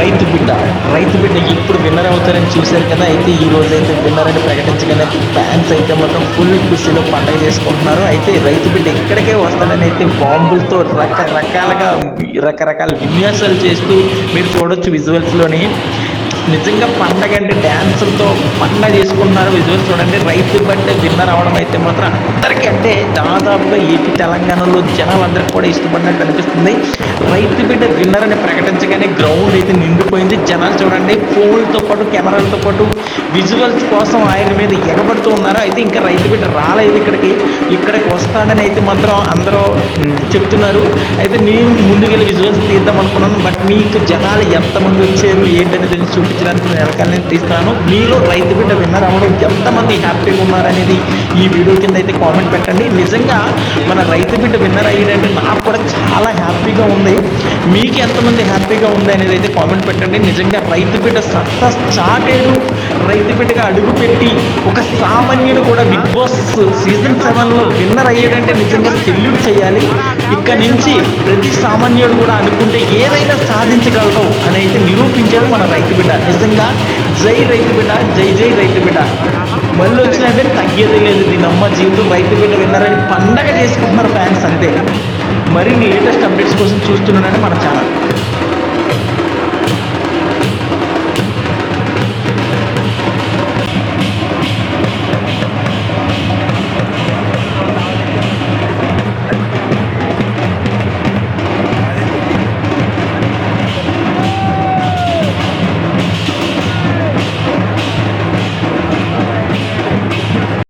రైతు బిడ్డ. రైతు బిడ్డ ఇప్పుడు విన్నర్ అవుతారని చూశారు కదా అయితే ఈ రోజు అయితే విన్నర్ అని ప్రకటించగానే ఫ్యాన్స్ అయితే మొత్తం ఫుల్ ఖుషిలో పండగ చేసుకుంటున్నారు. అయితే రైతు బిడ్డ ఇక్కడికే వస్తాడని అయితే బాంబులతో రకరకాలుగా రకరకాల విన్యాసాలు చేస్తూ మీరు చూడొచ్చు విజువల్స్లోని నిజంగా పండగ అంటే డ్యాన్సులతో పండగ చేసుకుంటున్నారు. విజువల్స్ చూడండి రైతు బట్టే విన్నర్ అవడం అయితే మాత్రం అందరికీ అంటే దాదాపుగా ఏపీ తెలంగాణలో జనాలందరికీ కూడా ఇష్టపడినట్టు అనిపిస్తుంది. రైతు బిడ్డ విన్నర్ అని ప్రకటించగానే గ్రౌండ్ అయితే నిండిపోయింది. జనాలు చూడండి ఫోన్లతో పాటు కెమెరాలతో పాటు విజువల్స్ కోసం ఆయన మీద ఎగబడుతూ ఉన్నారు. అయితే ఇంకా రైతు బిడ్డ రాలేదు ఇక్కడ. వస్తాడని అయితే మాత్రం అందరూ చెప్తున్నారు. అయితే నేను ముందుకెళ్ళి విజువల్స్ తీద్దాం అనుకున్నాను బట్ మీకు జనాలు ఎంతమంది వచ్చారు ఏంటనేది చూపించడానికి నేను వెనకాల నేను తీస్తాను. మీలో రైతు బిడ్డ విన్నర్ అవ్వడం ఎంతమంది హ్యాపీగా ఉన్నారనేది ఈ వీడియో కింద అయితే కామెంట్ పెట్టండి. నిజంగా మన రైతు బిడ్డ విన్నర్ అయ్యాడంటే నాకు కూడా చాలా హ్యాపీగా ఉంది. మీకు ఎంతమంది హ్యాపీగా ఉంది అనేది అయితే కామెంట్ పెట్టండి. నిజంగా రైతు బిడ్డ సత్తా చాటేడు. రైతు బిడ్డగా అడుగుపెట్టి ఒక అభిమన్యుడు కూడా బిగ్ బాస్ సీజన్ సెవెన్లో విన్నర్ అయ్యాడంటే నిజంగా సెల్యూట్ చేయాలి. ఇక్కడ నుంచి ప్రతి సామాన్యుడు కూడా అనుకుంటే ఏదైనా సాధించగలరు అని అయితే నిరూపించాడు మన రైతు బిడ్డ. నిజంగా జై రైతు బిడ్డ జై జై రైతు బిడ్డ. మళ్ళీ వచ్చినంటే తగ్గేది లేదు దీని అమ్మ జీవితం. రైతు బిడ్డ విన్నారని పండగ చేసుకుంటున్నారు ఫ్యాన్స్ అంతే. మరిన్ని లేటెస్ట్ అప్డేట్స్ కోసం చూస్తున్నానని మన ఛానల్.